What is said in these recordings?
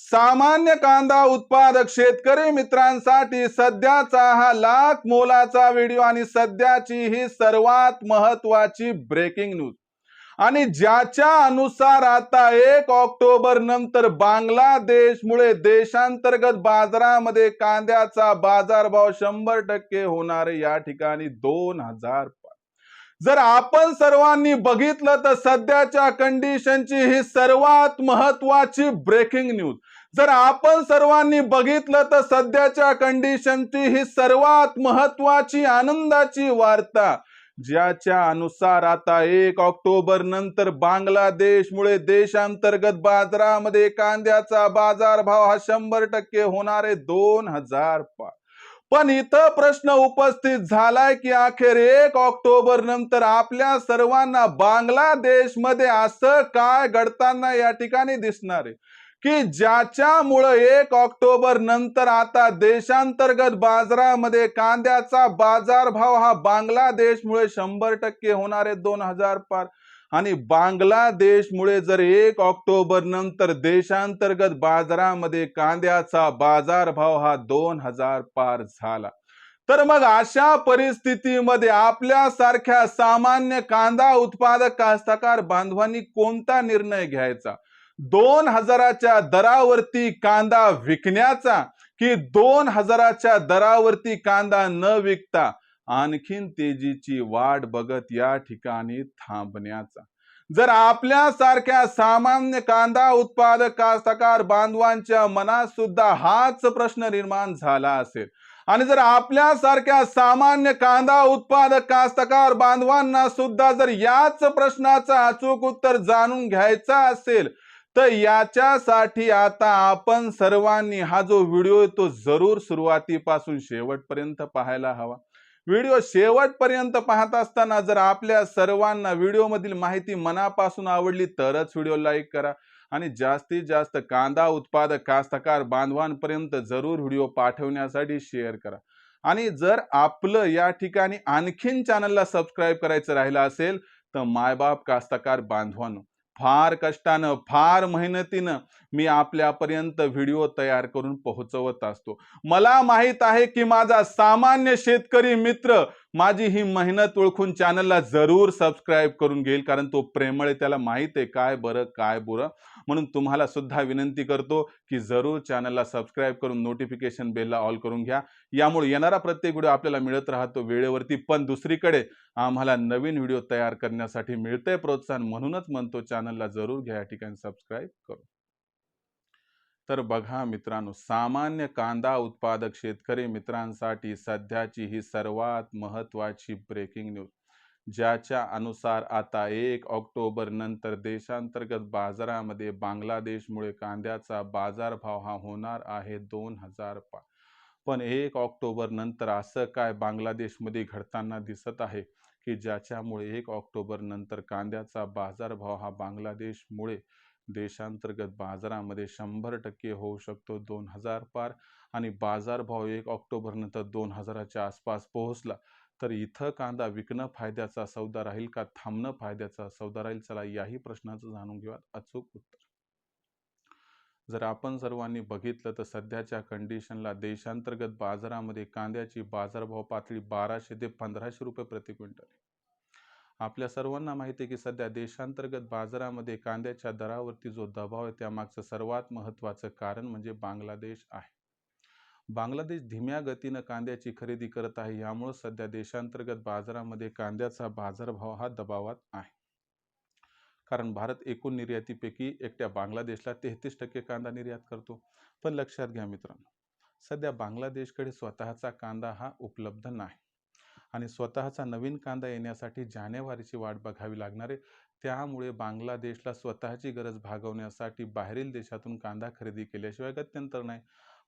सामान्य कांदा उत्पादक शेतकरी मित्रांसाठी सध्याचा हा लाख मोलाचा व्हिडिओ आणि सध्याची ही सर्वात महत्वाची ब्रेकिंग न्यूज. आणि ज्याच्या अनुसार आता एक ऑक्टोबर नंतर बांगलादेशमुळे देशांतर्गत बाजारामध्ये कांद्याचा बाजारभाव शंभर टक्के होणार या ठिकाणी दोन हजार जर आपण सर्वांनी बघितलं तर सध्याच्या कंडिशनची ही सर्वात महत्वाची ब्रेकिंग न्यूज. जर आपण सर्वांनी बघितलं तर सध्याच्या कंडिशनची ही सर्वात महत्वाची आनंदाची वार्ता ज्याच्या अनुसार आता एक ऑक्टोबर नंतर बांगलादेशमुळे देशांतर्गत बाजारामध्ये कांद्याचा बाजारभाव हा शंभर टक्के होणार आहे दोन हजार पाच पण इथं प्रश्न उपस्थित झालाय की अखेर एक ऑक्टोबर नंतर आपल्या सर्वांना बांगलादेशमध्ये असं काय घडताना या ठिकाणी दिसणार आहे? की ज्याच्यामुळं एक ऑक्टोबर नंतर आता देशांतर्गत बाजारामध्ये कांद्याचा बाजारभाव हा बांगलादेशमुळे शंभर टक्के होणार आहे दोन हजार पार. आणि बांगलादेशमुळे जर एक ऑक्टोबर नंतर देशांतर्गत बाजारामध्ये कांद्याचा बाजारभाव हा दोन हजार पार झाला. तर मग अशा परिस्थितीमध्ये आपल्यासारख्या सामान्य कांदा उत्पादक कास्तकार बांधवांनी कोणता निर्णय घ्यायचा? दोन हजाराच्या दरावरती कांदा विकण्याचा की दोन हजाराच्या दरावरती कांदा न विकता आणखीन तेजीची वाट बघत या ठिकाणी थांबण्याचा. जर आपल्यासारख्या सामान्य कांदा उत्पादक कास्तकार बांधवांच्या मनात सुद्धा हाच प्रश्न निर्माण झाला असेल आणि जर आपल्यासारख्या सामान्य कांदा उत्पादक कास्तकार बांधवांना सुद्धा जर याच प्रश्नाचं अचूक उत्तर जाणून घ्यायचा असेल तर याच्यासाठी आता आपण सर्वांनी हा जो व्हिडिओ आहे तो जरूर सुरुवातीपासून शेवटपर्यंत पाहायला हवा. व्हिडिओ शेवटपर्यंत पाहत असताना जर आपल्या सर्वांना व्हिडिओमधील माहिती मनापासून आवडली तरच व्हिडिओ लाईक करा आणि जास्तीत जास्त कांदा उत्पादक कास्तकार बांधवांपर्यंत जरूर व्हिडिओ पाठवण्यासाठी शेअर करा. आणि जर आपलं या ठिकाणी आणखीन चॅनलला सबस्क्राईब करायचं राहिलं असेल तर मायबाप कास्तकार बांधवांनो फार कष्टानं फार मेहनतीनं मी आपल्यापर्यंत व्हिडिओ तयार करून पोहोचवत असतो. मला माहीत आहे की माझा सामान्य शेतकरी मित्र माझी ही मेहनत ओळखून चॅनलला जरूर सबस्क्राईब करून घेईल कारण तो प्रेमळ त्याला माहीत आहे काय बरं काय बुरं. म्हणून तुम्हाला सुद्धा विनंती करतो की जरूर चॅनलला सबस्क्राईब करून नोटिफिकेशन बेलला ऑल करून घ्या. यामुळे येणारा प्रत्येक व्हिडिओ आपल्याला मिळत राहतो वेळेवरती पण दुसरीकडे आम्हाला नवीन व्हिडिओ तयार करण्यासाठी मिळतंय प्रोत्साहन म्हणूनच म्हणतो चॅनलला जरूर घ्या या ठिकाणी सबस्क्राईब करू तर बघा मित्रांनो सामान्य कांदा उत्पादक शेतकरी मित्रांसाठी सध्याची ही सर्वात महत्त्वाची ब्रेकिंग न्यूज ज्याच्या अनुसार आता एक ऑक्टोबर नंतर देशांतर्गत बाजारामध्ये बांगलादेशमुळे कांद्याचा बाजारभाव हा होणार आहे दोन हजार पाच पण एक ऑक्टोबर नंतर असं काय बांगलादेशमध्ये घडताना दिसत आहे की ज्याच्यामुळे एक ऑक्टोबर नंतर कांद्याचा बाजारभाव हा बांगलादेशमुळे देशांतर्गत बाजारामध्ये शंभर टक्के होऊ शकतो दोन हजार पार आणि बाजारभाव एक ऑक्टोबरनंतर दोन हजाराच्या आसपास पोहोचला. तर इथं कांदा विकणं फायद्याचा सौदा राहील का? थांबणं फायद्याचा सौदा राहील? चला याही प्रश्नाचं जाणून घेऊया अचूक उत्तर. जर आपण सर्वांनी बघितलं तर सध्याच्या कंडिशनला देशांतर्गत बाजारामध्ये कांद्याची बाजारभाव पातळी बाराशे ते पंधराशे रुपये प्रति क्विंटल. आहे आपल्या सर्वांना माहिती आहे की सध्या देशांतर्गत बाजारामध्ये कांद्याच्या दरावरती जो दबाव आहे त्यामागचं सर्वात महत्त्वाचं कारण म्हणजे बांगलादेश आहे. बांगलादेश धीम्या गतीनं कांद्याची खरेदी करत आहे यामुळे सध्या देशांतर्गत बाजारामध्ये कांद्याचा बाजारभाव हा दबावात आहे. कारण भारत एकूण निर्यातीपैकी एकट्या बांगलादेशला तेहतीस टक्के कांदा निर्यात करतो. पण लक्षात घ्या मित्रांनो सध्या बांगलादेशकडे स्वतःचा कांदा हा उपलब्ध नाही. आणि स्वतःचा नवीन कांदा येण्यासाठी जानेवारीची वाट बघावी लागणार आहे. त्यामुळे बांगलादेशला स्वतःची गरज भागवण्यासाठी बाहेरील देशातून कांदा खरेदी केल्याशिवाय गत्यंतर नाही.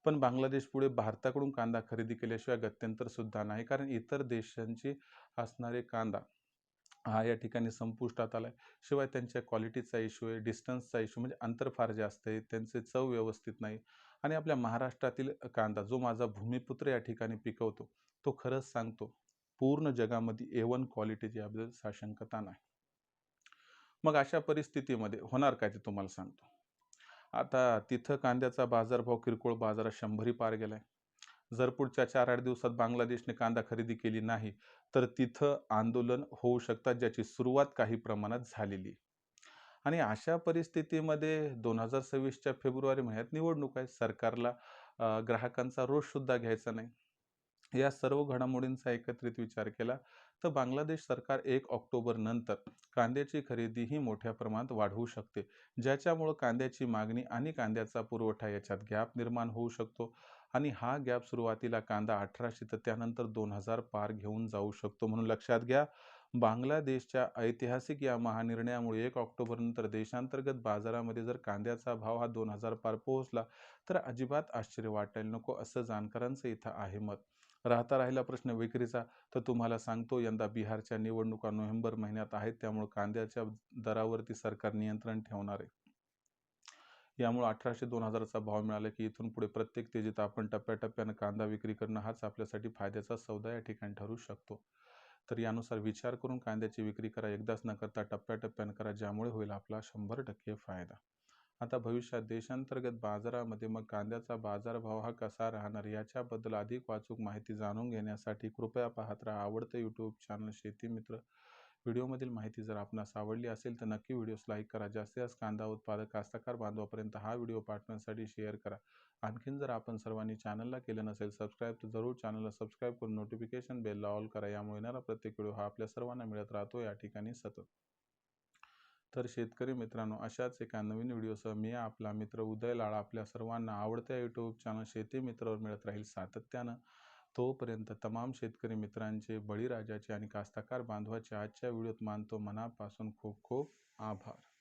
पण बांगलादेश पुढे भारताकडून कांदा खरेदी केल्याशिवाय गत्यंतर सुद्धा नाही कारण इतर देशांची असणारे कांदा हा या ठिकाणी संपुष्टात आला आहे शिवाय त्यांच्या क्वालिटीचा इश्यू आहे डिस्टन्सचा इश्यू म्हणजे अंतर फार जास्त आहे त्यांचे चव व्यवस्थित नाही. आणि आपल्या महाराष्ट्रातील कांदा जो माझा भूमिपुत्र या ठिकाणी पिकवतो तो खरंच सांगतो पूर्ण जगामध्ये ए वन क्वालिटीची याबद्दल साशंकता नाही. मग अशा परिस्थितीमध्ये होणार काय ते तुम्हाला सांगतो. आता तिथं कांद्याचा बाजारभाव किरकोळ बाजारात शंभरी पार गेलाय. जर पुढच्या चार आठ दिवसात बांगलादेशने कांदा खरेदी केली नाही तर तिथं आंदोलन होऊ शकतात ज्याची सुरुवात काही प्रमाणात झालेली आणि अशा परिस्थितीमध्ये दोन हजार सव्वीसच्या फेब्रुवारी महिन्यात निवडणूक आहे. सरकारला ग्राहकांचा रोषसुद्धा घ्यायचा नाही. या सर्व घडामोडींचा एकत्रित विचार केला तर बांगलादेश सरकार एक ऑक्टोबर नंतर कांद्याची खरेदीही मोठ्या प्रमाणात वाढवू शकते ज्याच्यामुळं कांद्याची मागणी आणि कांद्याचा पुरवठा याच्यात गॅप निर्माण होऊ शकतो आणि हा गॅप सुरुवातीला कांदा अठराशे तर त्यानंतर दोन हजार पार घेऊन जाऊ शकतो. म्हणून लक्षात घ्या बांगलादेशच्या ऐतिहासिक या महानिर्णयामुळे एक ऑक्टोबर नंतर देशांतर्गत बाजारामध्ये जर कांद्याचा भाव हा दोन हजार पार पोहोचला तर अजिबात आश्चर्य वाटायला नको असं जाणकारांचं इथं आहे मत. राहता राहिला प्रश्न विक्रीचा तर तुम्हाला सांगतो यंदा बिहारच्या निवडणुका नोव्हेंबर महिन्यात आहेत त्यामुळे कांद्याच्या दरावरती सरकार नियंत्रण ठेवणार आहे. यामुळे अठराशे दोन हजाराचा भाव मिळाला की इथून पुढे प्रत्येक तेजीत आपण टप्प्याटप्प्यानं कांदा विक्री करणं हाच आपल्यासाठी फायद्याचा सौदा या ठिकाणी ठरू शकतो. तर यानुसार विचार करून कांद्याची विक्री करा एकदाच न करता टप्प्याटप्प्यानं करा ज्यामुळे होईल आपला शंभर टक्के फायदा. आता भविष्यात देशांतर्गत बाजारामध्ये मग कांद्याचा बाजारभाव हा कसा राहणार याच्याबद्दल अधिक वाचूक माहिती जाणून घेण्यासाठी कृपया पाहत राहा. आवडतं यूट्यूब चॅनल शेती मित्र व्हिडिओमधील माहिती जर आपणास आवडली असेल तर नक्की व्हिडिओस लाईक करा. जास्तीत जास्त कांदा उत्पादक कास्तकार बांधवापर्यंत हा व्हिडिओ पाठवण्यासाठी शेअर करा. आणखीन जर आपण सर्वांनी चॅनलला केलं नसेल सबस्क्राईब तर जरूर चॅनलला सबस्क्राईब करून नोटिफिकेशन बेलला ऑल करा. यामुळे येणारा प्रत्येक व्हिडिओ हा आपल्या सर्वांना मिळत राहतो. या ठिकाणी सतत तर शेतकरी मित्रांनो अशाच एका नवीन व्हिडिओसह मी आपला मित्र उदय लाळा आपल्या सर्वांना आवडत्या यूट्यूब चॅनल शेती मित्रावर मिळत राहील सातत्यानं. तोपर्यंत तमाम शेतकरी मित्रांचे बळीराजाचे आणि कास्तकार बांधवाचे आजच्या व्हिडिओत मानतो मनापासून खूप खूप आभार.